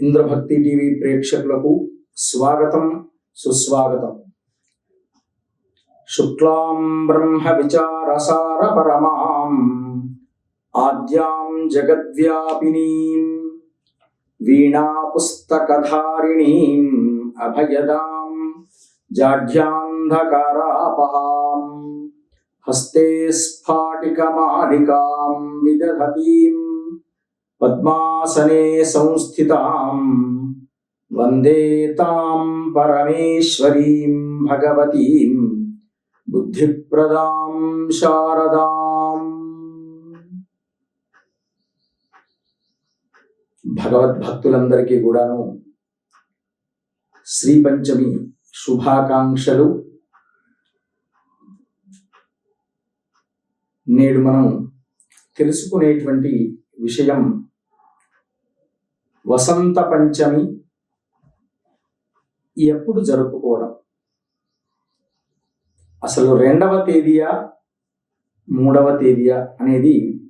ఇంద్రభక్తి TV ప్రేక్షకులకు స్వాగతం సుస్వాగతం శుక్లాం బ్రహ్మ విచారసార పరమాం ఆద్యాం జగద్వ్యాపినీం వీణా పుస్తకధారిణీం అభయదాం జాఢ్యాంధకారాపహాం హస్తే స్ఫాటికమాలికాం విదధతీం పద్మాసనే సంస్థితాం. వందే తాం పరమేశ్వరీం భగవతీం. బుద్ధిప్రదాం శారదాం. భగవద్భక్తులందరికీ కూడాను శ్రీ పంచమి శుభాకాంక్షలు. నేడు మనం తెలుసుకునేటువంటి విషయం వసంత పంచమి ఎప్పుడు జరుపుకోవడం? అసలు రెండవ తేదీయా మూడవ తేదీయా అనేది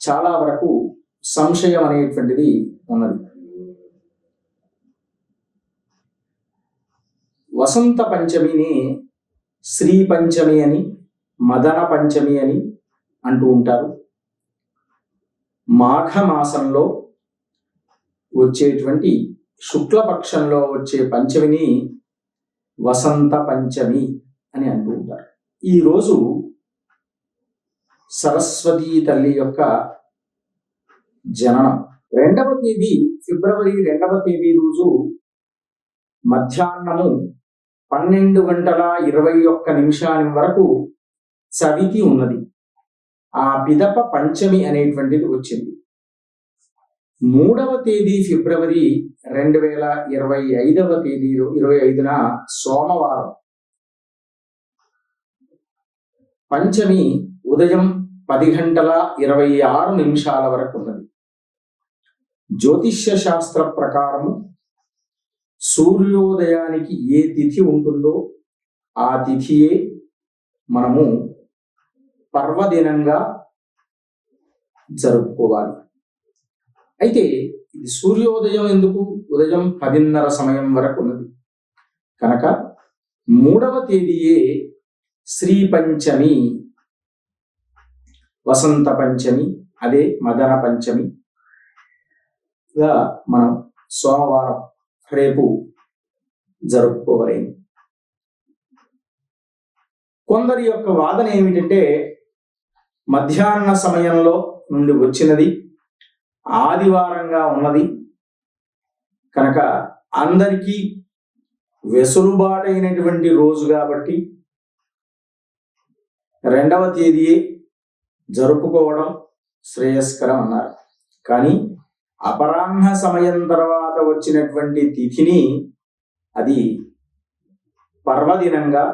చాలా వరకు సంశయం అనేటువంటిది ఉన్నది. వసంత పంచమిని శ్రీ పంచమి అని మదన పంచమి అని అంటూ ఉంటారు. మాఘ మాసంలో వచ్చేటువంటి శుక్లపక్షంలో వచ్చే పంచమిని వసంత పంచమి అని అంటూ ఉంటారు. ఈరోజు సరస్వతీ తల్లి యొక్క జననం. రెండవ తేదీ ఫిబ్రవరి రెండవ తేదీ రోజు మధ్యాహ్నము పన్నెండు గంటల ఇరవై ఒక్క నిమిషాల వరకు చవితి ఉన్నది. ఆ పిదప పంచమి అనేటువంటిది వచ్చింది. మూడవ తేదీ ఫిబ్రవరి రెండు వేల ఇరవై ఐదవ తేదీ ఇరవై ఐదున సోమవారం. పంచమి ఉదయం పది గంటల ఇరవై ఆరు నిమిషాల వరకు ఉన్నది. జ్యోతిష్య శాస్త్ర ప్రకారము సూర్యోదయానికి ఏ తిథి ఉంటుందో ఆ తిథియే మనము పర్వదినంగా జరుపుకోవాలి. అయితే ఇది సూర్యోదయం ఎందుకు? ఉదయం పదిన్నర సమయం వరకు ఉన్నది. కనుక మూడవ తేదీయే శ్రీ పంచమి వసంత పంచమి అదే మదన పంచమిగా మనం సోమవారం రేపు జరుపుకోవలేము. కొందరి యొక్క వాదన ఏమిటంటే మధ్యాహ్న సమయంలో నుండి వచ్చినది ఆదివారంగా ఉన్నది. కనుక అందరికీ వెసులుబాటైనటువంటి రోజు కాబట్టి రెండవ తేదీయే జరుపుకోవడం శ్రేయస్కరం అన్నారు. కానీ అపరాహ్న సమయం తర్వాత వచ్చినటువంటి తిథిని అది పర్వదినంగా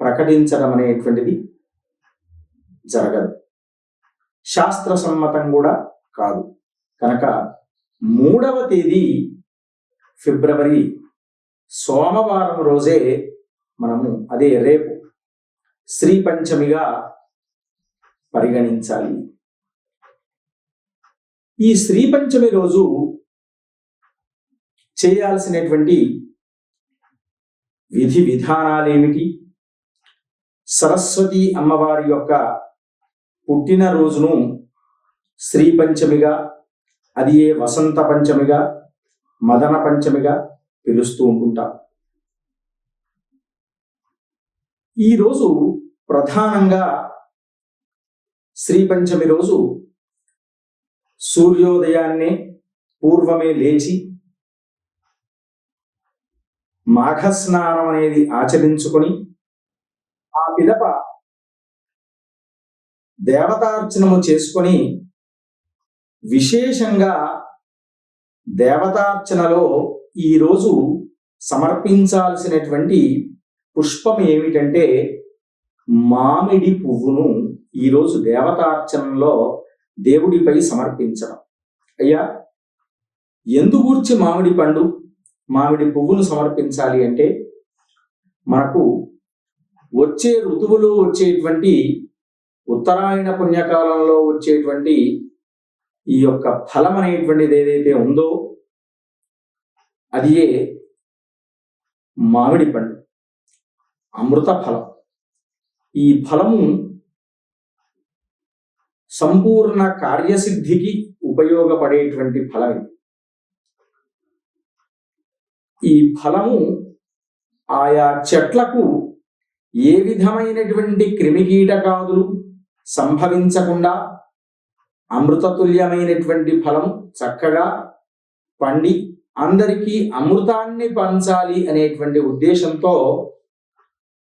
ప్రకటించడం అనేటువంటిది జరగదు. శాస్త్ర సమ్మతం కూడా కాదు. కనుక మూడవ తేదీ ఫిబ్రవరి సోమవారం రోజే మనము అదే రేపు శ్రీ పంచమిగా పరిగణించాలి. ఈ శ్రీ పంచమి రోజు చేయాల్సినటువంటి విధి విధానాలేమిటి? సరస్వతి అమ్మవారి యొక్క పుట్టిన రోజును శ్రీ పంచమిగా అది ఏ వసంత పంచమిగా మదన పంచమిగా పిలుస్తూ ఉంటుంటాం. ఈరోజు ప్రధానంగా శ్రీ పంచమి రోజు సూర్యోదయాన్నే పూర్వమే లేచి మాఘస్నానం అనేది ఆచరించుకొని ఆ పిదప దేవతార్చనము చేసుకొని విశేషంగా దేవతార్చనలో ఈరోజు సమర్పించాల్సినటువంటి పుష్పం ఏమిటంటే మామిడి పువ్వును ఈరోజు దేవతార్చనలో దేవుడిపై సమర్పించడం. అయ్యా ఎందుగూర్చి మామిడి పండు మామిడి పువ్వును సమర్పించాలి అంటే మనకు వచ్చే ఋతువులో వచ్చేటువంటి ఉత్తరాయణ పుణ్యకాలంలో వచ్చేటువంటి ఈ యొక్క ఫలం అనేటువంటిది ఏదైతే ఉందో అది ఏ మామిడి పండు అమృత ఫలం. ఈ ఫలము సంపూర్ణ కార్యసిద్ధికి ఉపయోగపడేటువంటి ఫలం ఇది. ఈ ఫలము ఆయా చెట్లకు ఏ విధమైనటువంటి క్రిమికీటకాదులు సంభవించకుండా అమృతతుల్యమైనటువంటి ఫలం చక్కగా పండి అందరికీ అమృతాన్ని పంచాలి అనేటువంటి ఉద్దేశంతో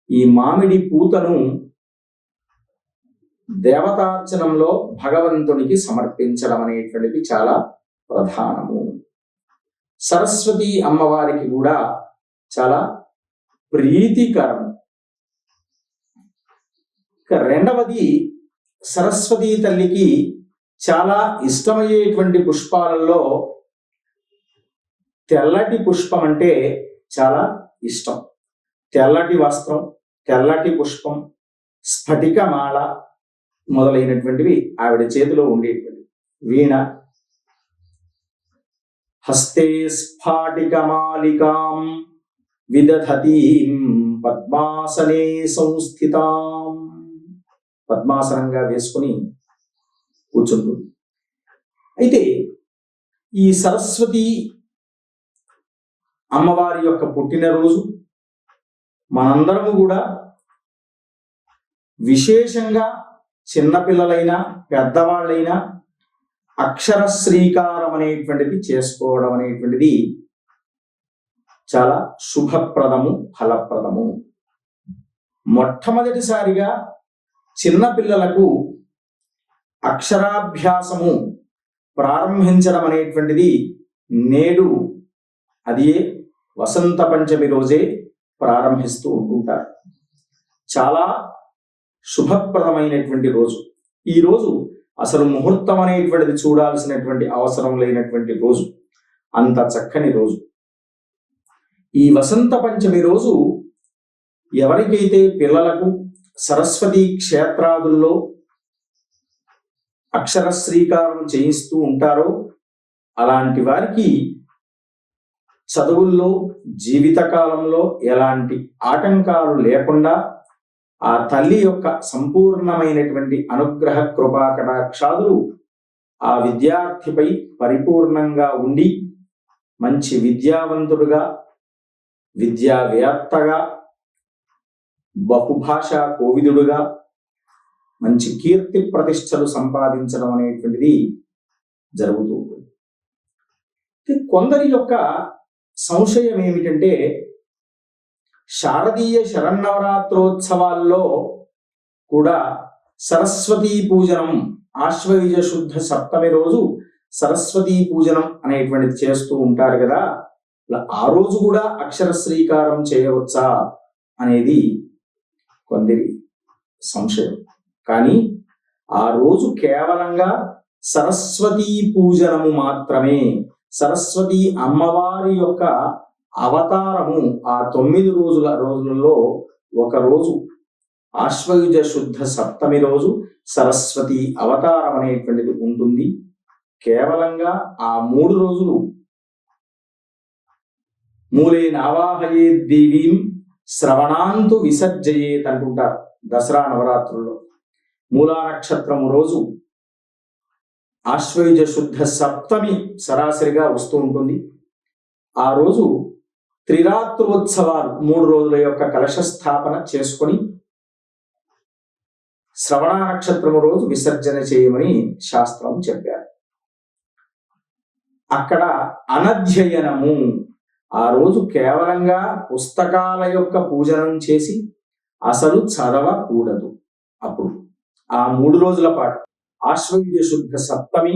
ఈ మామిడి పూతను దేవతార్చనంలో భగవంతునికి సమర్పించడం అనేటువంటిది చాలా ప్రధానము. సరస్వతి అమ్మవారికి కూడా చాలా ప్రీతికరము ఇక రెండవది సరస్వతి తల్లికి చాలా ఇష్టమయ్యేటువంటి పుష్పాలలో తెల్లటి పుష్పం అంటే చాలా ఇష్టం. తెల్లటి వస్త్రం తెల్లటి పుష్పం స్ఫటికమాల మొదలైనటువంటివి ఆవిడ చేతిలో ఉండేటువంటి వీణ హస్తే స్ఫాటికమాలికాం విదధతీం పద్మాసనే సంస్థితాం. పద్మాసనంగా వేసుకుని కూర్చుంటుంది. అయితే ఈ సరస్వతి అమ్మవారి యొక్క పుట్టినరోజు మనందరము కూడా విశేషంగా చిన్నపిల్లలైనా పెద్దవాళ్ళైనా అక్షర శ్రీకారం అనేటువంటిది చేసుకోవడం అనేటువంటిది చాలా శుభప్రదము ఫలప్రదము. మొట్టమొదటిసారిగా చిన్నపిల్లలకు అక్షరాభ్యాసము ప్రారంభించడం అనేటువంటిది నేడు అది వసంత పంచమి రోజే ప్రారంభిస్తూ ఉంటుంటారు. చాలా శుభప్రదమైనటువంటి రోజు. ఈ రోజు అసలు ముహూర్తం అనేటువంటిది చూడాల్సినటువంటి అవసరం లేనటువంటి రోజు. అంత చక్కని రోజు. ఈ వసంత పంచమి రోజు ఎవరికైతే పిల్లలకు సరస్వతి క్షేత్రాదుల్లో అక్షర శ్రీకారం చేయిస్తూ ఉంటారో అలాంటి వారికి చదువుల్లో జీవితకాలంలో ఎలాంటి ఆటంకాలు లేకుండా ఆ తల్లి యొక్క సంపూర్ణమైనటువంటి అనుగ్రహ కృపా కటాక్షాదులు ఆ విద్యార్థిపై పరిపూర్ణంగా ఉండి మంచి విద్యావంతుడుగా విద్యావేత్తగా బహుభాషా కోవిదుడుగా మంచి కీర్తి ప్రతిష్టలు సంపాదించడం అనేటువంటిది జరుగుతూ ఉంటుంది. కొందరి యొక్క సంశయం ఏమిటంటే శారదీయ శరన్నవరాత్రోత్సవాల్లో కూడా సరస్వతీ పూజనం ఆశ్వయుజ శుద్ధ సప్తమి రోజు సరస్వతీ పూజనం అనేటువంటిది చేస్తూ ఉంటారు కదా. ఇలా ఆ రోజు కూడా అక్షర శ్రీకారం చేయవచ్చా అనేది కొందరి సంశయం. కానీ ఆ రోజు కేవలంగా సరస్వతీ పూజనము మాత్రమే సరస్వతి అమ్మవారి యొక్క అవతారము ఆ తొమ్మిది రోజుల రోజులలో ఒక రోజు. ఆశ్వయుజ శుద్ధ సప్తమి రోజు సరస్వతి అవతారం అనేటువంటిది ఉంటుంది. కేవలంగా ఆ మూడు రోజులు. మూలే నావాహయే దేవీం శ్రవణాంతు విసర్జయేత్ అంటుంటారు దసరా నవరాత్రుల్లో. మూలా నక్షత్రము రోజు ఆశ్వయుజ శుద్ధ సప్తమి సరాసరిగా వస్తూ ఉంటుంది. ఆ రోజు త్రిరాత్రోత్సవాలు మూడు రోజుల యొక్క కలశ స్థాపన చేసుకొని శ్రవణ నక్షత్రము రోజు విసర్జన చేయమని శాస్త్రం చెప్పారు. అక్కడ అనధ్యయనము ఆ రోజు కేవలంగా పుస్తకాల యొక్క పూజనం చేసి అసలు చదవకూడదు. అప్పుడు ఆ మూడు రోజుల పాటు ఆశ్వయుజ శుద్ధ సప్తమి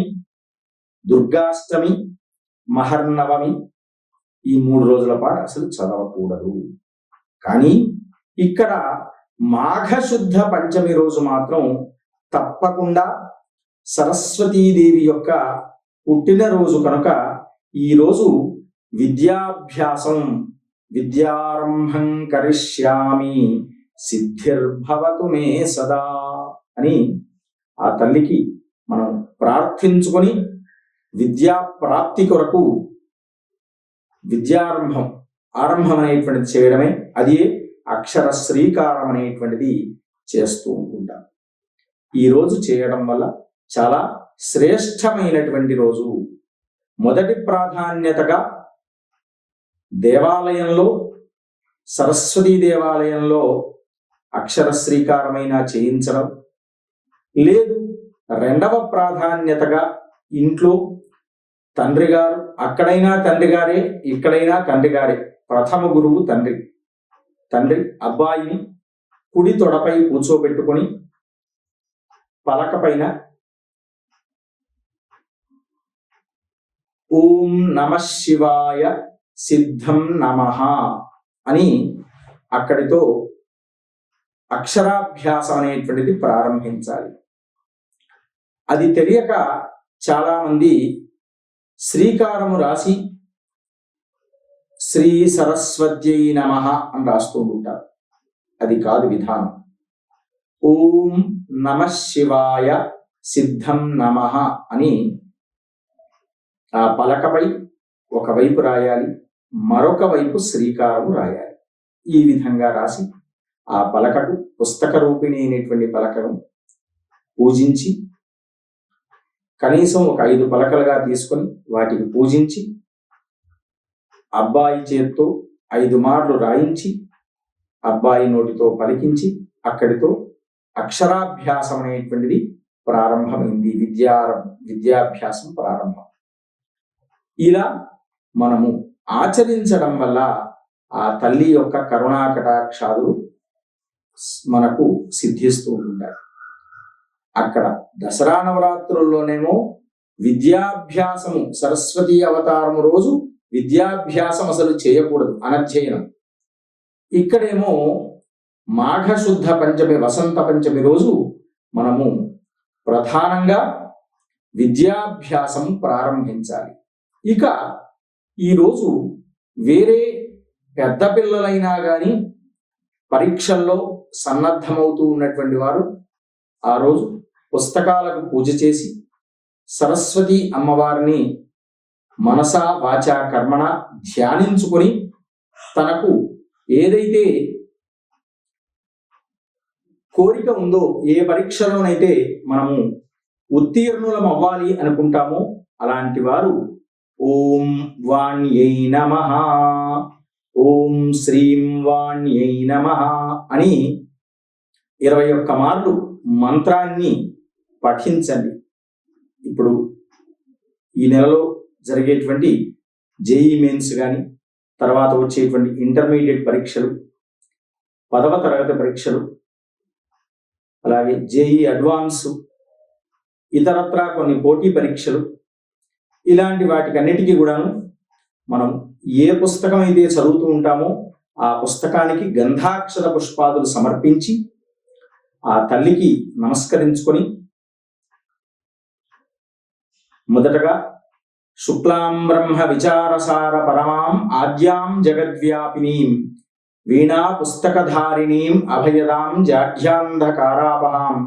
దుర్గాష్టమి మహర్నవమి ఈ మూడు రోజుల పాటు అసలు చదవకూడదు. కానీ ఇక్కడ మాఘశుద్ధ పంచమి రోజు మాత్రం తప్పకుండా సరస్వతీదేవి యొక్క పుట్టినరోజు కనుక ఈ రోజు విద్యాభ్యాసం విద్యారంభం కరిష్యామి సిద్ధిర్భవతు మే సదా అని ఆ తల్లికి మనం ప్రార్థించుకొని విద్యా ప్రాప్తి కొరకు విద్యారంభం ఆరంభం అనేటువంటిది చేయడమే. అది అక్షర శ్రీకారం అనేటువంటిది చేస్తూ ఉంటుంటాం ఈ రోజు చేయడం వల్ల చాలా శ్రేష్టమైనటువంటి రోజు. మొదటి ప్రాధాన్యతగా దేవాలయంలో సరస్వతీ దేవాలయంలో అక్షర శ్రీకారమైన చేయించడం లేదు రెండవ ప్రాధాన్యతగా ఇంట్లో తండ్రి గారు అక్కడైనా తండ్రి గారే ఇక్కడైనా తండ్రి గారే ప్రథమ గురువు తండ్రి. తండ్రి అబ్బాయిని కుడి తొడపై కూర్చోబెట్టుకొని పలక పైన ఓం నమ శివాయ సిద్ధం నమ అని అక్కడితో అక్షరాభ్యాసం అనేటువంటిది ప్రారంభించాలి. అది తెలియక చాలామంది శ్రీకారము రాసి శ్రీ సరస్వత్యై నమ అని రాస్తూ ఉంటారు. అది కాదు విధానం. ఓం నమ శివాయ సిద్ధం నమ అని ఆ పలకపై ఒకవైపు రాయాలి. మరొక వైపు శ్రీకారం రాయాలి. ఈ విధంగా రాసి ఆ పలకకు పుస్తక రూపిణి అయినటువంటి పలకను పూజించి కనీసం ఒక ఐదు పలకలుగా తీసుకొని వాటికి పూజించి అబ్బాయి చేత్తో ఐదు మార్లు రాయించి అబ్బాయి నోటితో పలికించి అక్కడితో అక్షరాభ్యాసం అనేటువంటిది ప్రారంభమైంది. విద్యారం విద్యాభ్యాసం ప్రారంభం. ఇలా మనము ఆచరించడం వల్ల ఆ తల్లి యొక్క కరుణాకటాక్షాలు మనకు సిద్ధిస్తూ ఉంటాయి. అక్కడ దసరా నవరాత్రుల్లోనేమో విద్యాభ్యాసము సరస్వతి అవతారము రోజు విద్యాభ్యాసం అసలు చేయకూడదు అనధ్యయనం. ఇక్కడేమో మాఘశుద్ధ పంచమి వసంత పంచమి రోజు మనము ప్రధానంగా విద్యాభ్యాసం ప్రారంభించాలి. ఇక ఈరోజు వేరే పెద్ద పిల్లలైనా కానీ పరీక్షల్లో సన్నద్ధమవుతూ ఉన్నటువంటి వారు ఆ రోజు పుస్తకాలకు పూజ చేసి సరస్వతి అమ్మవారిని మనసా వాచా కర్మణ ధ్యానించుకొని తనకు ఏదైతే కోరిక ఉందో ఏ పరీక్షలోనైతే మనము ఉత్తీర్ణులం అవ్వాలి అనుకుంటామో అలాంటి వారు ఓం వాణ్యై నమ. ఓం శ్రీం వాణ్యై నమ అని ఇరవై ఒక్క మార్లు మంత్రాన్ని పఠించండి. ఇప్పుడు ఈ నెలలో జరిగేటువంటి జేఈ మెయిన్స్ కానీ తర్వాత వచ్చేటువంటి ఇంటర్మీడియట్ పరీక్షలు పదవ తరగతి పరీక్షలు అలాగే జేఈ అడ్వాన్స్ ఇతరత్రా కొన్ని పోటీ పరీక్షలు ఇలాంటి వాటికన్నిటికీ కూడాను మనం ఏ పుస్తకం అయితే చదువుతూ ఉంటామో ఆ పుస్తకానికి గంధాక్షర పుష్పాదులు సమర్పించి ఆ తల్లికి నమస్కరించుకొని మొదటగా శుక్లాం బ్రహ్మ విచారసార పరమాం ఆద్యాం జగద్వ్యాపినీం వీణా పుస్తకధారిణీం అభయదాం జాఢ్యాంధకారాపహాం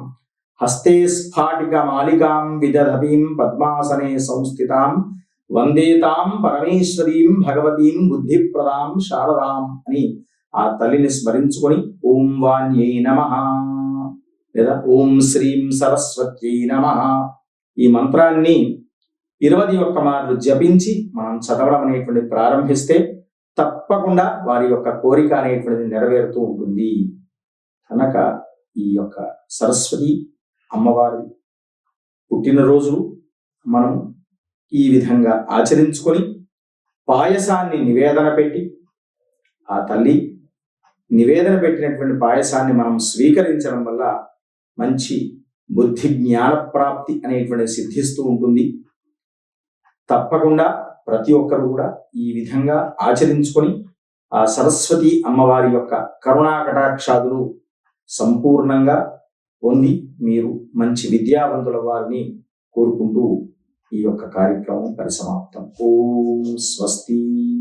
హస్తే స్ఫాటిక మాలికాం విదధతీం పద్మాసనే సంస్థితాం వందేతాం పరమేశ్వరీం భగవతీం బుద్ధిప్రదాం శారదాం అని ఆ తల్లిని స్మరించుకొని ఓం వాణ్యై నమ లేదా ఓం శ్రీం సరస్వత్యై నమ ఈ మంత్రాన్ని ఇరవై ఒక్క మార్లు జపించి మనం చదవడం అనేటువంటి ప్రారంభిస్తే తప్పకుండా వారి యొక్క కోరిక అనేటువంటిది నెరవేరుతూ ఉంటుంది. కనుక ఈ యొక్క సరస్వతి అమ్మవారి పుట్టినరోజు మనం ఈ విధంగా ఆచరించుకొని పాయసాన్ని నివేదన పెట్టి ఆ తల్లి నివేదన పెట్టినటువంటి పాయసాన్ని మనం స్వీకరించడం వల్ల మంచి బుద్ధి జ్ఞాన ప్రాప్తి అనేటువంటి సిద్ధిస్తూ ఉంటుంది. తప్పకుండా ప్రతి ఒక్కరు కూడా ఈ విధంగా ఆచరించుకొని ఆ సరస్వతి అమ్మవారి యొక్క కరుణా కటాక్షాదులు సంపూర్ణంగా పొంది మీరు మంచి విద్యావంతుల వారిని కోరుకుంటూ ఈ యొక్క కార్యక్రమం పరిసమాప్తం. ఓం స్వస్తి.